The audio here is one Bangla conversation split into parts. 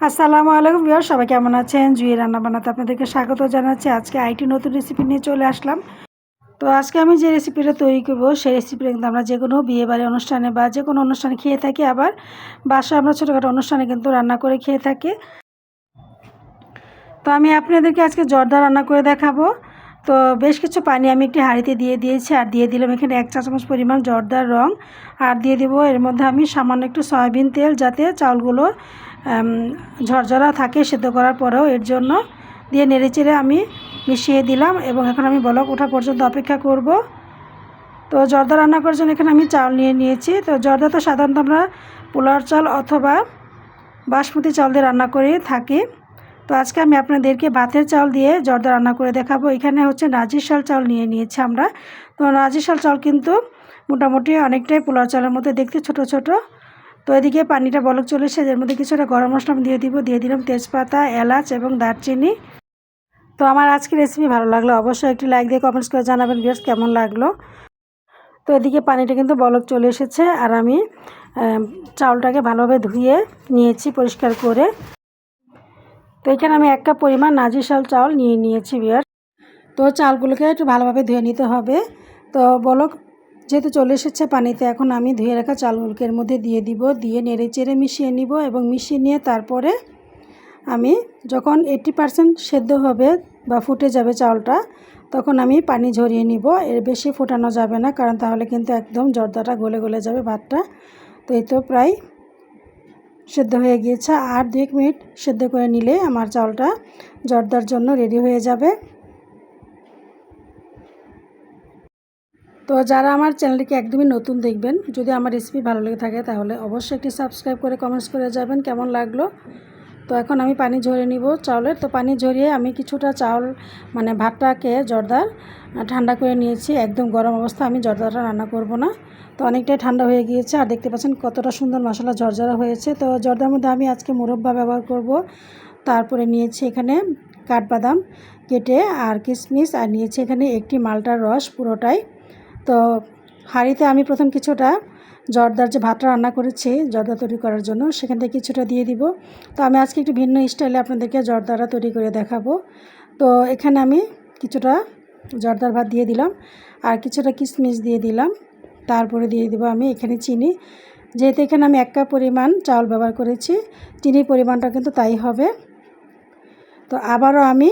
আসসালামু আলাইকুম বিয়ার সবাই কেমন আছেন? জুয়ে রান্না বানাতে আপনাদেরকে স্বাগত জানাচ্ছি। আজকে আইটি নতুন রেসিপি নিয়ে চলে আসলাম। তো আজকে আমি যে রেসিপিটা তৈরি করব, সেই রেসিপিটা কিন্তু আমরা যে কোনো বিয়ে বাড়ি অনুষ্ঠানে বা যে কোনো অনুষ্ঠানে খেয়ে থাকি, আবার বাসায় আমরা ছোটোখাটো অনুষ্ঠানে কিন্তু রান্না করে খেয়ে থাকি। তো আমি আপনাদেরকে আজকে জর্দা রান্না করে দেখাবো। তো বেশ কিছু পানি আমি একটি হাঁড়িতে দিয়ে দিয়েছি, আর দিয়ে দিলাম এখানে এক চা চামচ পরিমাণ জর্দার রং। আর দিয়ে দেবো এর মধ্যে আমি সামান্য একটু সয়াবিন তেল, যাতে চাউলগুলো ঝরঝরা থাকে সেদ্ধ করার পরেও এর জন্য দিয়ে নেড়েচেড়ে আমি মিশিয়ে দিলাম এবং এখন আমি বলক ওঠা পর্যন্ত অপেক্ষা করব। তো জর্দা রান্না করার জন্য এখানে আমি চাল নিয়ে নিয়েছি। তো জর্দা তো সাধারণত আমরা পোলার চাল অথবা বাসমতি চাল দিয়ে রান্না করে থাকি। তো আজকে আমি আপনাদেরকে ভাতের চাল দিয়ে জর্দা রান্না করে দেখাবো। এখানে হচ্ছে নাজির শাল চাল নিয়ে নিয়েছি আমরা। তো নাজির শাল চাল কিন্তু মোটামুটি অনেকটাই পোলার চালের মধ্যে দেখতে ছোট ছোট। তো এদিকে পানিটা বলক চলে এসে এর মধ্যে কিছুটা গরম মশলা আমি দিয়ে দিব, দিয়ে দিলাম তেজপাতা, এলাচ এবং দারচিনি। তো আমার আজকে রেসিপি ভালো লাগল, অবশ্যই একটি লাইক দিয়ে কমেন্টস করে জানাবেন বিয়ার্স কেমন লাগল। তো এদিকে পানিটা কিন্তু বলক চলে এসেছে আর আমি চাউলটাকে ভালোভাবে ধুয়ে নিয়েছি পরিষ্কার করে। তো এখানে আমি এক কাপ পরিমাণ নাজিশাল চাউল নিয়ে নিয়েছি বিয়ার তো চালগুলোকে একটু ভালোভাবে ধুয়ে নিতে হবে। তো বলক যেহেতু চলে এসেছে পানিতে, এখন আমি ধুয়ে রাখা চালগুলোকে এর মধ্যে দিয়ে দিব। দিয়ে নেড়ে চেড়ে মিশিয়ে নিব এবং মিশিয়ে নিয়ে তারপরে আমি যখন এইটি পার্সেন্ট সেদ্ধ হবে বা ফুটে যাবে চাউলটা তখন আমি পানি ঝরিয়ে নিব। এর বেশি ফোটানো যাবে না, কারণ তাহলে কিন্তু একদম জর্দাটা গলে গলে যাবে ভাতটা। তো এই তো প্রায় সেদ্ধ হয়ে গিয়েছে। আর দু এক মিনিট সেদ্ধ করে নিলে আমার চাউলটা জর্দার জন্য রেডি হয়ে যাবে। তো যারা আমার চ্যানেলটিকে একদমই নতুন দেখবেন, যদি আমার রেসিপি ভালো লেগে থাকে তাহলে অবশ্যই একটি সাবস্ক্রাইব করে কমেন্টস করে যাবেন, কেমন লাগল? তো এখন আমি পানি ঝরিয়ে নিব চাউলের। তো পানি ঝরিয়ে আমি কিছুটা চাউল মানে ভাতটাকে জর্দার ঠান্ডা করে নিয়েছি। একদম গরম অবস্থা, আমি জর্দাটা রান্না করব না। তো অনেকটাই ঠান্ডা হয়ে গিয়েছে, আর দেখতে পাচ্ছেন কতটা সুন্দর মশলা ঝরঝরা হয়েছে। তো জর্দার মধ্যে আমি আজকে মুরব্বা ব্যবহার করব। তারপরে নিয়েছি এখানে কাঠবাদাম কেটে আর কিশমিশ, আর নিয়েছি এখানে একটি মালটার রস পুরোটাই। তো হাঁড়িতে আমি প্রথম কিছুটা জর্দার যে ভাতটা রান্না করেছি, জর্দা তৈরি করার জন্য, সেখান থেকে কিছুটা দিয়ে দিব। তো আমি আজকে একটু ভিন্ন স্টাইলে আপনাদেরকে জর্দাটা তৈরি করে দেখাবো। তো এখানে আমি কিছুটা জর্দার ভাত দিয়ে দিলাম আর কিছুটা কিশমিশ দিয়ে দিলাম। তারপরে দিয়ে দিব আমি এখানে চিনি। যেহেতু এখানে আমি এক কাপ পরিমাণ চাউল ব্যবহার করেছি, চিনির পরিমাণটা কিন্তু তাই হবে। তো আবারও আমি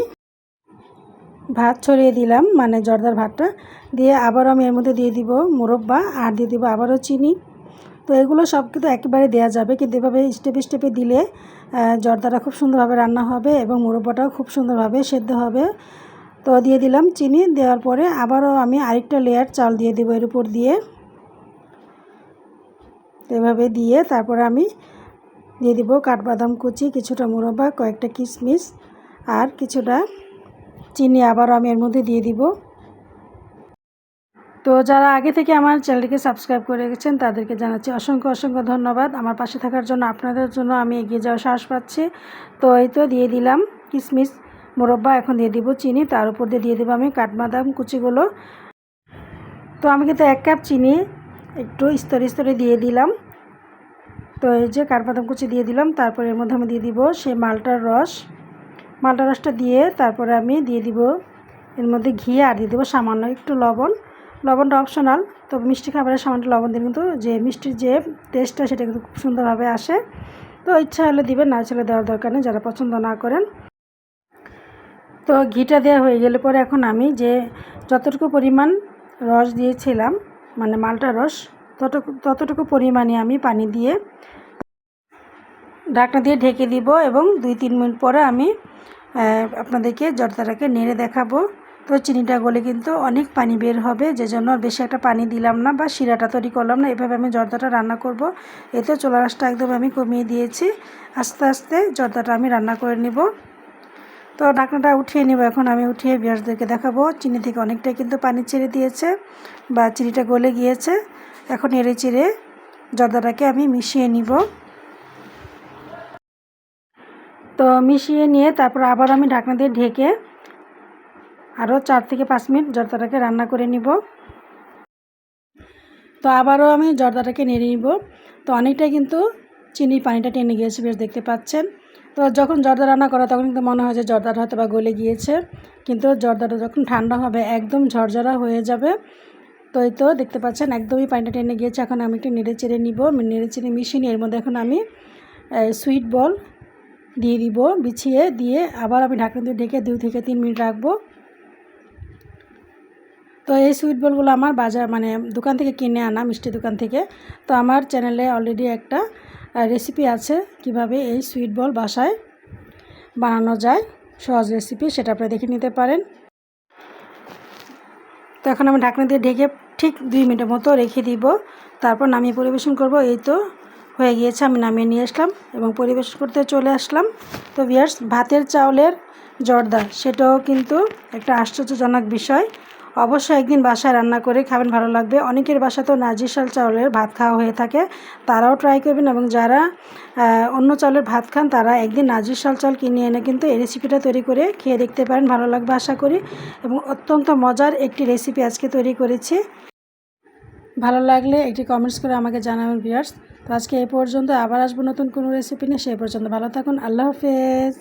ভাত ছড়িয়ে দিলাম মানে জর্দার ভাতটা। দিয়ে আবারও আমি এর মধ্যে দিয়ে দিব মুরব্বা আর দিয়ে দিব আবারও চিনি। তো এগুলো সব কিন্তু একেবারে দেওয়া যাবে, কিন্তু এভাবে স্টেপে স্টেপে দিলে জর্দাটা খুব সুন্দরভাবে রান্না হবে এবং মুরব্বাটাও খুব সুন্দরভাবে সেদ্ধ হবে। তো দিয়ে দিলাম চিনি, দেওয়ার পরে আবারও আমি আরেকটা লেয়ার চাল দিয়ে দেবো এর উপর দিয়ে। এভাবে দিয়ে তারপরে আমি দিয়ে দিব কাঠবাদাম কুচি, কিছুটা মুরব্বা, কয়েকটা কিশমিশ আর কিছুটা চিনি আবারও আমি এর মধ্যে দিয়ে দিব। তো যারা আগে থেকে আমার চ্যানেলটিকে সাবস্ক্রাইব করে রেখেছেন, তাদেরকে জানাচ্ছি অসংখ্য অসংখ্য ধন্যবাদ। আমার পাশে থাকার জন্য আপনাদের জন্য আমি এগিয়ে যাওয়ার সাহস পাচ্ছি। তো এই তো দিয়ে দিলাম কিশমিশ মোরব্বা, এখন দিয়ে দিব চিনি। তার উপর দিয়ে দিয়ে দেবো আমি কাঠবাদাম কুচিগুলো। তো আমি কিন্তু এক কাপ চিনি একটু স্তরে স্তরে দিয়ে দিলাম। তো এই যে কাঠবাদাম কুচি দিয়ে দিলাম, তারপর এর মধ্যে আমি দিয়ে দিব সেই মালটার রস। মালটা রসটা দিয়ে তারপরে আমি দিয়ে দিব, এর মধ্যে ঘি আর দিয়ে দেবো সামান্য একটু লবণ। লবণটা অপশনাল তো মিষ্টি খাবারের সামান্য লবণ দিলে কিন্তু যে মিষ্টির যে টেস্টটা সেটা কিন্তু খুব সুন্দরভাবে আসে। তো ইচ্ছা হলে দিবেন, না ছেলে দেওয়ার দরকার নেই, যারা পছন্দ না করেন। তো ঘিটা দেওয়া হয়ে গেলে পরে এখন আমি যে যতটুকু পরিমাণ রস দিয়েছিলাম মানে মালটা রস, ততটুকু ততটুকু পরিমাণে আমি পানি দিয়ে ঢাকনা দিয়ে ঢেকে দিব এবং দুই তিন মিনিট পরে আমি আপনাদেরকে জর্দাটাকে নেড়ে দেখাবো। তো চিনিটা গলে কিন্তু অনেক পানি বের হবে যে জন্য বেশি একটা পানি দিলাম না বা শিরাটা তৈরি করলাম না। এভাবে আমি জর্দাটা রান্না করব। এতে চোলা রাসটা একদম আমি কমিয়ে দিয়েছি। আস্তে আস্তে জর্দাটা আমি রান্না করে নিব। তো ঢাকনাটা উঠিয়ে নেব। এখন আমি উঠিয়ে বিয়াসদেরকে দেখাবো। চিনি থেকে অনেকটাই কিন্তু পানি ছেড়ে দিয়েছে বা চিনিটা গলে গিয়েছে। এখন এড়ে চিড়ে জর্দাটাকে আমি মিশিয়ে নিব। তো মিশিয়ে নিয়ে তারপর আবার আমি ঢাকনা দিয়ে ঢেকে আরও চার থেকে পাঁচ মিনিট জর্দাটাকে রান্না করে নিব। তো আবারও আমি জর্দাটাকে নেড়ে নিব। তো অনেকটাই কিন্তু চিনির পানিটা টেনে গিয়েছে, বেশ দেখতে পাচ্ছেন। তো যখন জর্দা রান্না করা তখন কিন্তু মনে হয় যে জর্দাটা হয়তো বা গলে গিয়েছে, কিন্তু জর্দাটা যখন ঠান্ডা হবে একদম ঝরঝরা হয়ে যাবে। তো এই তো দেখতে পাচ্ছেন একদমই পানিটা টেনে গিয়েছে। এখন আমি একটু নেড়ে চেড়ে নিব। নেড়ে চেড়ে মিশিয়ে এর মধ্যে এখন আমি সুইট বল দিয়ে দিব, বিছিয়ে দিয়ে আবার আমি ঢাকনা দিয়ে ঢেকে দুই থেকে তিন মিনিট রাখব। তো এই সুইট বলগুলো আমার বাজার মানে দোকান থেকে কিনে আনা, মিষ্টি দোকান থেকে। তো আমার চ্যানেলে অলরেডি একটা রেসিপি আছে কীভাবে এই সুইট বল বাসায় বানানো যায়, সহজ রেসিপি সেটা আপনারা দেখে নিতে পারেন। তো এখন আমি ঢাকনা দিয়ে ঢেকে ঠিক দুই মিনিটের মতো রেখে দিব, তারপর নামিয়ে পরিবেশন করব। এই তো হয়ে গিয়েছে, আমি নামিয়ে নিয়ে আসলাম এবং পরিবেশন করতে চলে আসলাম। তো বিয়ার্স ভাতের চাউলের জর্দা, সেটাও কিন্তু একটা আশ্চর্যজনক বিষয়। অবশ্যই একদিন বাসায় রান্না করে খাবেন, ভালো লাগবে। অনেকের বাসা বাসাতেও নাজিশাল চাউলের ভাত খাওয়া হয়ে থাকে, তারাও ট্রাই করবেন এবং যারা অন্য চাউলের ভাত খান, তারা একদিন নাজিশাল চাল কিনে এনে কিন্তু এই রেসিপিটা তৈরি করে খেয়ে দেখতে পারেন, ভালো লাগবে আশা করি। এবং অত্যন্ত মজার একটি রেসিপি আজকে তৈরি করেছি। ভালো লাগলে একটি কমেন্টস করে আমাকে জানাবেন ভিউয়ার্স তো আজকে এই পর্যন্ত আবার আসব নতুন কোনো রেসিপি নিয়ে, সেই পর্যন্ত ভালো থাকুন। আল্লাহ হাফেজ।